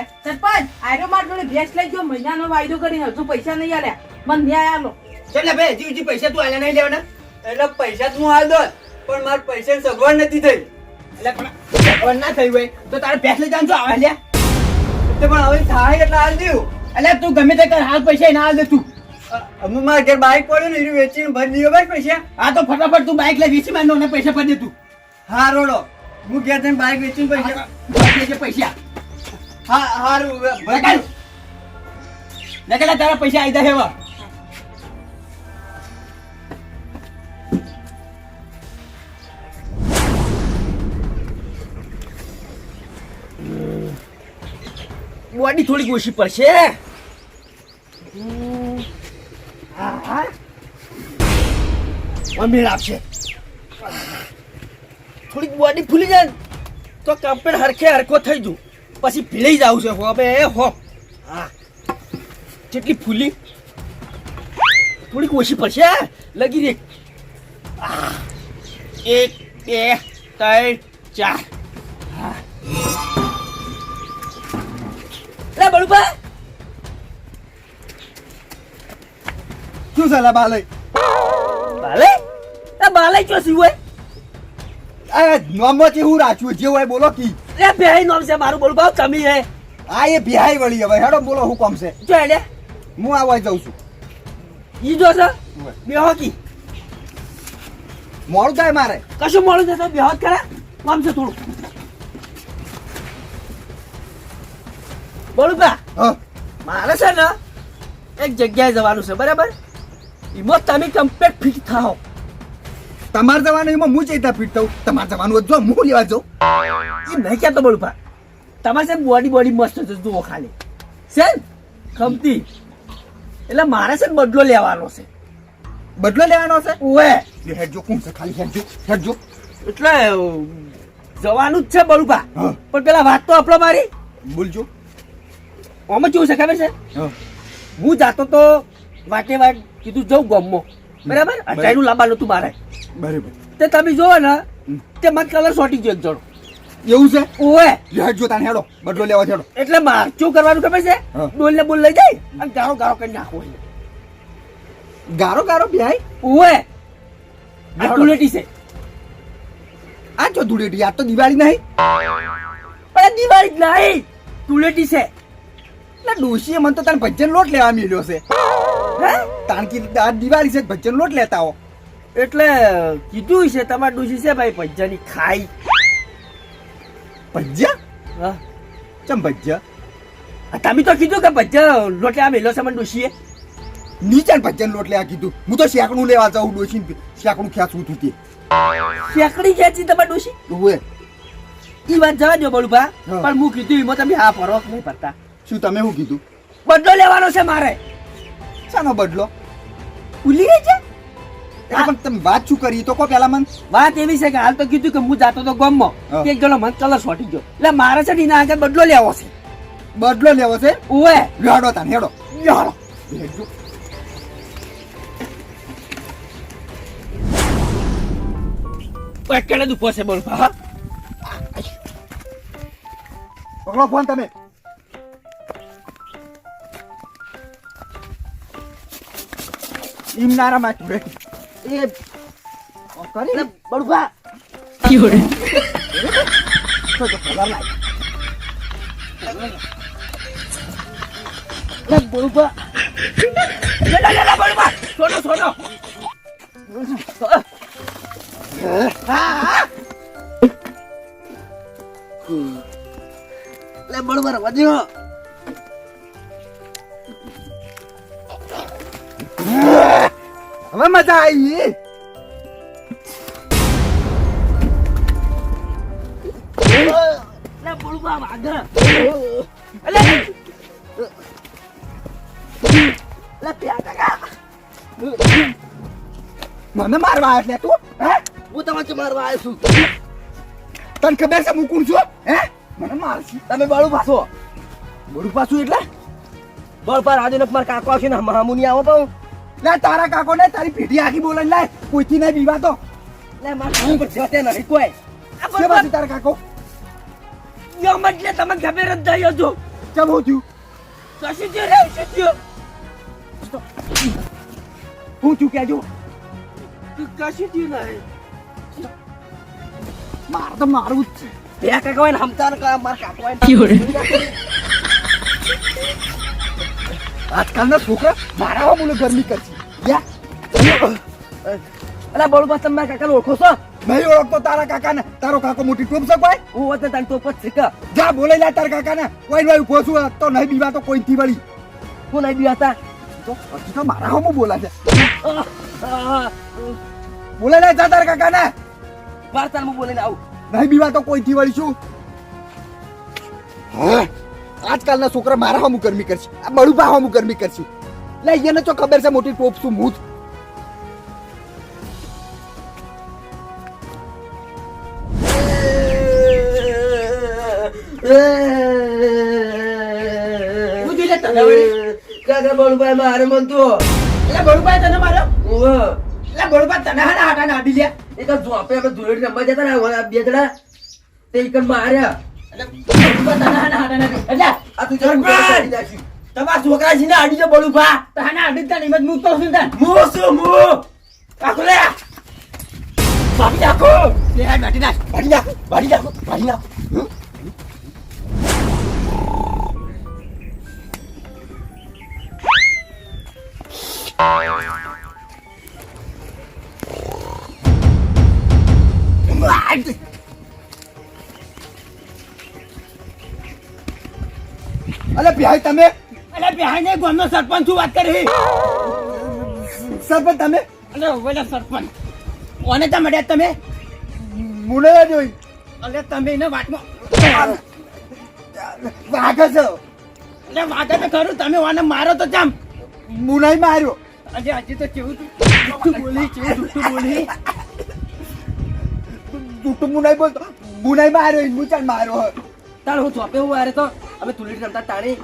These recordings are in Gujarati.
હે સરપંચ આયરો માર જોડે ભેંસ લઈ ગયો મહિનાનો વાયદો કરીને હજુ પૈસા નહીં આલ્યા. મને ન્યાય આલો. એટલે ભાઈ હજી હજી પૈસા તું આલ્યા નહીં લેવાના? એટલે પૈસા તું હાલ દો. પણ માર પૈસાની સગવડ નથી થઈ. એટલે પણ સગવડ ના થઈ હોય તો તારે ભેંસ લઈ જવાનું આવે લ્યા એટલે પણ હવે થાય એટલે હાલ દેવું એટલે તું ગમે તે કર હાલ પૈસા ના હાલ દે તું. અમે મારા ઘેર બાઈક પડ્યું ને એ વેચીને ભરી દીધો ભાઈ પૈસા. હા તો ફટાફટ તું બાઈક લઈ વેચી માંડો અને પૈસા ભરી દે તું. હા રોડો. હું ઘેર જઈને બાઈક વેચીને પૈસા પૈસા. હા, હારું ભરાય નકલા તારા પૈસા આવી જાય એવા બોડી થોડીક ઓછી પડશે. અમીર આપશે. થોડીક બોડી ફૂલી જાય તો કમ્પ્લેટ હરખે હરખો થઈ જુ. પછી ભીલાઈ જાવ છે. હવે હો. હા. જેટલી ફૂલી. થોડીક ઓછી પડશે લગી દે. એક બે ત્રણ ચાર. લે બળુભા. શું બાલય બાલે? એ બાલે ચો સી આ નોમથી હું રાખ્યું જે હોય બોલો કી. એ બેહી નામ છે મારું બળુભા કમી હે. આ એ બિહાઈ વળી હવે હેડો બોલો હું કોમ છે. જો એટલે હું આવવા જાઉં છું. ઈ જો છે બેહો કી. મોડું થાય મારે. કશું છે તો બેહો જ ખરા છે થોડું. બળુભા હા. મારે છે ને એક જગ્યાએ જવાનું છે બરાબર? એમાં તમે કમ્પ્લેટ ફિટ થાઓ. તમારે જવાનું એમાં હું ચેતા ફીટ થઉં. તમારે જવાનું જો હું લેવા જાઉં. એ નહીં કહેતો બળુભા તમારે છે બોડી બોડી મસ્ત છે જુઓ ખાલી. છે ખમતી એટલે મારે છે બદલો લેવાનો છે. બદલો લેવાનો છે? ઓએ હેડજો કોણ છે ખાલી? હેડજો હેડજો. એટલે જવાનું જ છે બળુપા પણ પેલા વાત તો આપણો મારી. બોલજો. આમાં કેવું છે ખબર છે? હું. જાતો તો વાટે વાટ કીધું જઉં ગમો. બરાબર? અટાઈનું લાંબા નતું મારે. બરાબર. તે તમે જોવો ને તે મને કલર સોટી ગયો જણો. એવું છે? ઓએ લે જો તાને હેડો બદલો લેવા હેડો. એટલે માર શું કરવાનું ખબર છે? ડોલ ને બોલ લઈ જાય અને ગારો ગારો કરી નાખો ગારો ગારો બેહાય? ઓએ આ ધૂળેટી છે. આ જો ધૂળેટી? આ તો દિવાળી નહીં? પણ દિવાળી જ નહીં. ધૂળેટી છે. એટલે ડોશીએ મને તો તને ભજન લોટ લેવા મળ્યો છે. હે? તાણકી આ દિવાળી છે ભજન લોટ લેતા હો એટલે કીધું છે તમારે ડોસી છે ભાઈ ભજ્જાની ખાઈ. ભજ્જા હા. ચમ ભજ્જા તમે તો કીધું કે ભજ્જા લોટલે આ મેલો છે મને નીચે ભજ્જન લોટલે આ કીધું. હું તો શેકડું લેવા જાઉં ડોશી શેકડું ખેંચવું તું તે. શેકડી ખેંચી તમારે ડોસી? ઓએ ઈ વાત જવા દો બળુભા. પણ હું કીધું એમાં તમે હા ફરો નહીં પડતા શું તમે શું કીધું? બદલો લેવાનો છે મારે. શાનો બદલો? ભૂલી ગઈ છે? પણ તમે વાત શું કરી? તો કો પેલા મને. વાત એવી છે કે હાલ તો કીધું કે હું જાતો તો ગામમાં કે એક જણો કલર સોટી ગયો. એટલે મારે છે ને આગળ બદલો લેવો છે. બદલો લેવો છે? ઓએ હેડો તાન હેડો. યારો હેડજો. દુખો છે બળુભા હા પકડો ફોન તમે. ઇમનારા માં જોડે એ કરી એટલે બળુભા. તો છોડો છોડો. લે વધ્યો મને મારવા આવ્યો તું હે? હું તમારે મારવા આવ્યો છું. તને ખબર છે હું કોણ છું હે? મને મારશે. તમે બળું પાછો. બળું પાછું એટલે? બળ પર આજે મારા કાકો આવશે ને મામુની આવો પાઉં લે તારા કાકો ને તારી પેઢી આખી બોલે લે કોઈથી નહીં બીવા તો. લે મારા હું પર જતે નહીં કોઈ. આ બાજુ તારા કાકો? એમ એટલે તમે ખબર જ થઈ હતો ચમો થયું? કશું જે રહ્યું છે હું કેજો. કશું થયું નહીં મારે તો મારું જ છે બે કાકા હોય ને હમતા ને માર કાકો હોય આજકાલના છોકરા મારા બોલે ગરમી કરશે અરે અલા બળુબા તમે મારા કાકાને ઓળખો છો નહીં ઓળખતો તારા કાકાને તારો કાકો મોટી ટોપ છે ભાઈ હું વચ્ચે તારી ટોપ જ શીખા જા બોલે લે તારા કાકાને કોઈ ભાઈ ઊભો છું તો નહીં બીવા તો કોઈ થી વળી હું નહીં બી હતા તો હજી તો મારા હમું બોલા છે બોલે લે જા તારા કાકાને. વાર્તામાં બોલીને આવું. નહીં બીવા તો કોઈ થી વળી શું હા? આજકાલના છોકરા મારા હમું ગરમી કરશે. આ બળુભા હમું ગરમી કરશે. લે એને તો ખબર છે મોટી ટોપ શું મૂત. કાકા બળુભાઈ મારે મન તો? એટલે બળુભાઈ તને માર્યો ઓહો એટલે બળુભાઈ તને હાડા હાડા નાડી લે. એ તો જોપે આપણે ધૂળેટી રમવા જતા ને બે જણા. તે એક માર્યા તું. તમારા છોકરા છે ને આડી જો ભા તાને આડી તને હિંમત મૂકતો છું તને મુ શું મુ? કાકો લે. બાકી નાખો. લે આ નાખ. ભાડી નાખ ભાડી નાખ ભાડી નાખ. હમ? અલે બિહાઈ તમે અલે બિહાઈ ને ગામનો સરપંચ શું વાત કરી? સરપંચ તમે? અલે ઓલા સરપંચ. ઓને તમે મળ્યા તમે? મુને જોઈ. અલે તમે એને વાતમાં વાગે છો. એટલે વાગે તો ખરું તમે ઓને મારો તો જામ. મુનાઈ માર્યો અજે હજી તો કેવું તું બોલી કેવું તું બોલી. જૂઠું મુનાઈ બોલતો મુનાઈ માર્યો ઈ મુચાન માર્યો હે. તાણ હું ચોપે હું આરે તો? અમે તુલેટી રમતા તાણી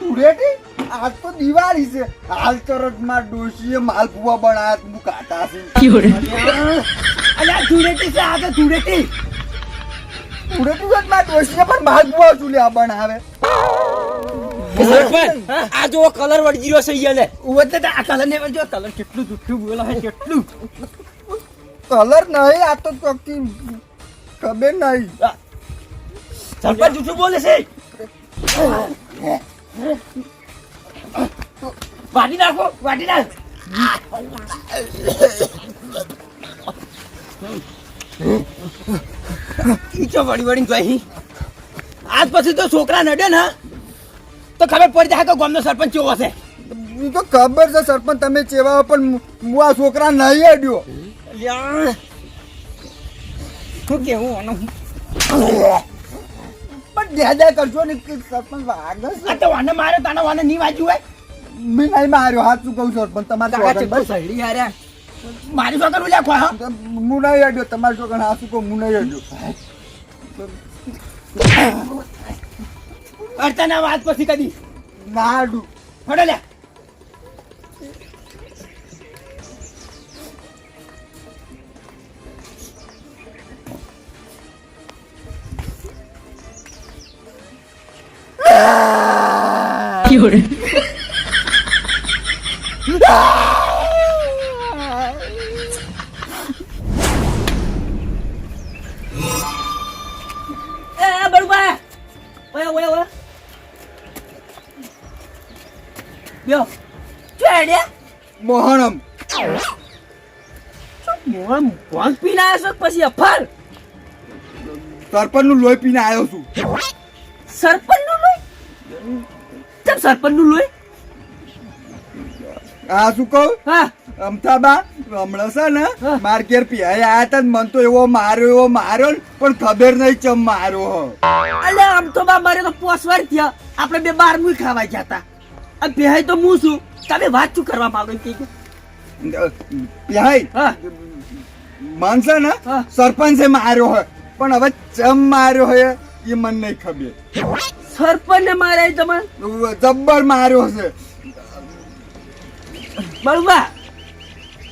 ધૂળેટી? આજ તો દિવાળી છે. હાલ તરતમાં ડોશીએ માલપુઆ બનાયા હું કાટા છે. અલ્યા ધૂળેટી છે આ તો ધૂળેટી. ધૂળેટી જ માં ડોશીએ પણ માલપુઆ ચૂલ્યા બનાવે. આ જો કલર વળગી રહ્યો છે ઈયને. ઉવત આ કલર ને જો કલર કેટલું જુઠ્ઠું બોલો હે કેટલું. કલર નહીં આ તો ચોખ્ખી ખબર નહીં. સરપંચ જૂઠું બોલે છે? વાટી નાખો વાટી નાખ. ઈચો વળી વળી જોઈ? આજ પછી તો છોકરા નડે ને તો ખબર પડી જાય કે ગામનો સરપંચ કેવો હશે. તો ખબર છે સરપંચ તમે ચેવા પણ હું આ છોકરા નહીં અડ્યો. શું કેવું આનું? પણ જ્યાં કરજો ને કે સરપંચ વાગે આ તો વાને માર્યો તાને વાને નહીં હોય. મેં નહીં માર્યો હાથ શું કહું સરપંચ તમારે છોકરાને હાર્યા મારી શું કરું લ્યા ખોહા હું નહીં અડ્યો તમારે છોકરાને હાથ શું કહું હું નહીં અડ્યો. અડતાના વાત પછી કદી. ના અડું. લ્યા. બ્યો મોહનમ મોહન ભોંગ પીને આવ્યો છો પછી અફર સરપંચનું લોહી પીને આવ્યો છું સરપંચનું લોહી ચમ સરપંચનું લોહી? આ શું કહું? હા. અમથાબા હમણાં છે ને હા. માર ઘેર પિયા આયા ને મન તો એવો માર્યો એવો માર્યો પણ ખબર નહીં ચમ માર્યો હો. અલે આમ તો બા મારે તો પોસવાર થયા. આપણે બે બાર મુઈ ખાવા હતા આ બેહાય તો હું છું. તમે વાત શું કરવા માંગો કે પિયાઈ હા. મન છે ને. સરપંચે માર્યો હોય. પણ હવે ચમ માર્યો હોય એ મને નહીં ખબર. સરપંચ ને મારે તમે જબ્બર માર્યો છે. બરુબા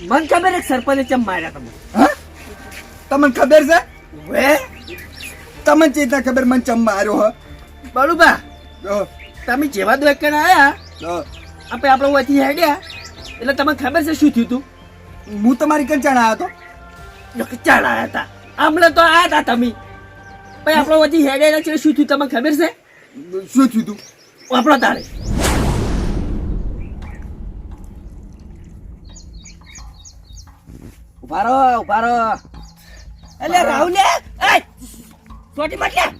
મને ખબર સરપંચે ચમ માર્યા તમે હા? તમને ખબર છે? વે તમને ચેતા ખબર મને ચમ માર્યો હ? બળુબા તમે જેવા દુકાન આયા આપણે આપણે વચ્ચે હેડ્યા એટલે તમને ખબર છે શું થયું તું હું તમારી કંચાણ આવ્યો હતો? કંચાણ આયા હતા. હમણાં તો આયા હતા તમે. પછી આપણો વચ્ચે હેડ્યા છે શું થયું? તમને ખબર છે? શું થયું તું? આપણો તારે. ઊભા રહો ઊભા રહો. એટલે રાહુલ એ છોટી માટલા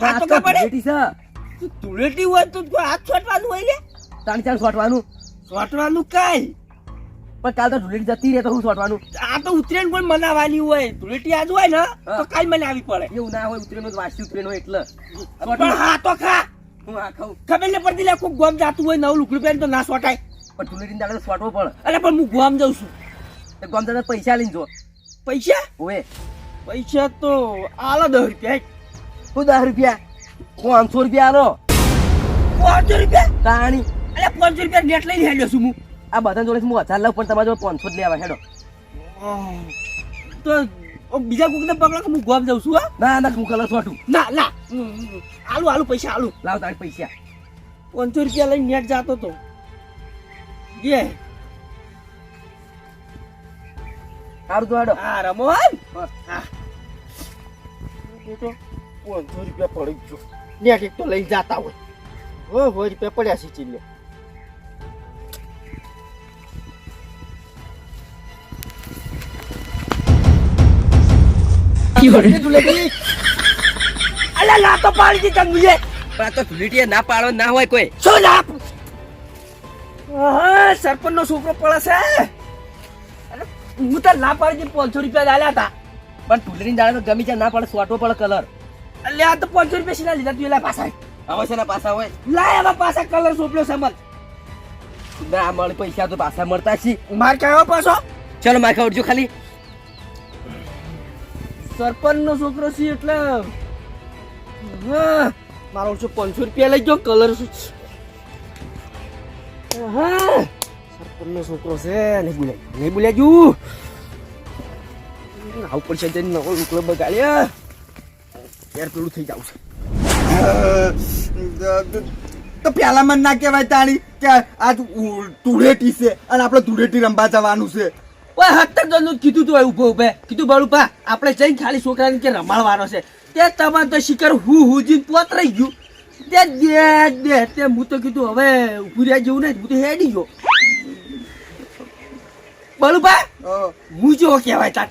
હાથ તો ખબર ધૂળેટી તું તુળેટી હોય તો હાથ છોટવાનું હોય ને તાણ ચાર છોટવાનું છોટવાનું કાઈ? પણ કાલ તો ધૂળેટી જતી રહે તો હું છોટવાનું આ તો ઉત્તરાયણ પણ મનાવાની હોય. ધૂળેટી આજ હોય ને તો હા. કાલ મનાવી પડે. એવું ના હોય ઉત્તરાયણ વાસી ઉતરેનો એટલે. પણ હા તો ખા. હું આ ખાઉં. ખબર ને પડતી લે કોઈ ગોમ જાતું હોય નવું લુકડું પહેરીને તો ના સોટાય. પણ ધૂળેટી દાડે સોટવો પડે અરે પણ હું ગોમ જાઉં છું. તો ગોમ દાદા પૈસા લઈને જો. પૈસા? ઓએ પૈસા તો આલો દસ રૂપિયા હું દસ રૂપિયા? પાંચસો રૂપિયા આલો. પાંચસો રૂપિયા? તાણી. અરે પાંચસો રૂપિયા નેટ લઈને હેડ્યો છું હું. આ બધા જોડે હું હજાર લઉં પણ તમારા જોડે પાંચસો જ લેવા હેડો. તો બીજા કોકને પકડો હું ગોમ જાઉં છું હા? ના ના હું કલર છોટું ના ના. આલુ આલુ પૈસા આલુ લાવ તારી પૈસા. પાંચસો રૂપિયા લઈને નેટ જાતો તો. યે. સારું તો હેડો. હા રમો હા. તો પાંચસો રૂપિયા પડી ગયો. નેટ એક તો લઈ જાતા હોય. હો હો રૂપિયા પડ્યા છે ચીલે. અલા લા તો પાડી દી તંગુએ પણ આ તો ધૂળેટી ના પાડો ના હોય કોઈ. શું હા સરપંચ નો છોકરો પડે છે. અરે, હું તો ના પાડી દી પાંચસો રૂપિયા લાલ્યા હતા. પણ ધૂળેટી દાડે તો ગમી છે ના પડે સોટો પડે કલર. એટલે આ તો પાંચસો રૂપિયા સીના લીધા તું એલા પાછા. હવે છે પાછા હોય. લાય આમાં પાછા કલર સોંપ્યો સમજ ના મળે પૈસા તો પાછા મળતા છે. માર કહેવા પાછો? ચલો માખા ઉઠજો ખાલી. સરપંચ છોકરો છે એટલે મારો ઓછો પાંચસો રૂપિયા લઈ ગયો, કલર હા છોકરો છે, નહીં બોલાય નહીં બોલ્યા ગયું. આવું પડશે જઈને નવો લુકડો પેલું થઈ જાવ છે. તો પેલા ના કહેવાય તાણી કે આ ધૂળેટી છે અને આપણે ધૂળેટી રમવા જવાનું છે. ઓય હત્તર જણનું કીધું તું ઊભો કીધું બાળું પા આપણે જઈને ખાલી છોકરાને કે રમાડવાનો છે. તે તમારે તો શિકાર હું હુજીને પોત રહી ગયું. તે દે દે તે હું તો કીધું હવે ઉભું રહ્યા જેવું નહીં હું તો હેડી ગયો. બાળું હું. જો કહેવાય તાર.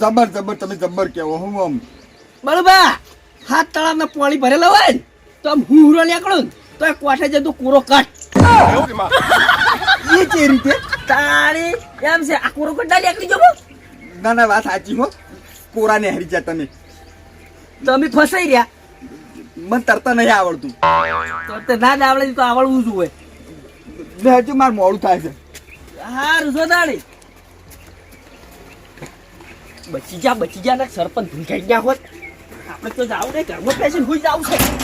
જબર જબર તમે જબર કહેવો હું આમ. બાળું પા હાથ તળાવના પાણી ભરેલા હોય ને તો આમ હું હુરો નીકળું ને તો કોઠે જતો કોરો કાઢ. એ જે રીતે તારી એમ છે આ કોરો કટ ડાલી આકડી જવો ના ના વાત સાચી હો કોરા ને હરી જા તમે તમે ફસાઈ રહ્યા મને તરતા નહીં આવડતું તો તે ના જ આવડે તો આવડવું જ હોય ને હજુ મારું મોડું થાય છે હા છો દાડી બચી જા બચી જા ને સરપંચ ભૂલ ગયા હોત આપણે તો જાવ ને ઘરમાં પેશન હોય જાવ છે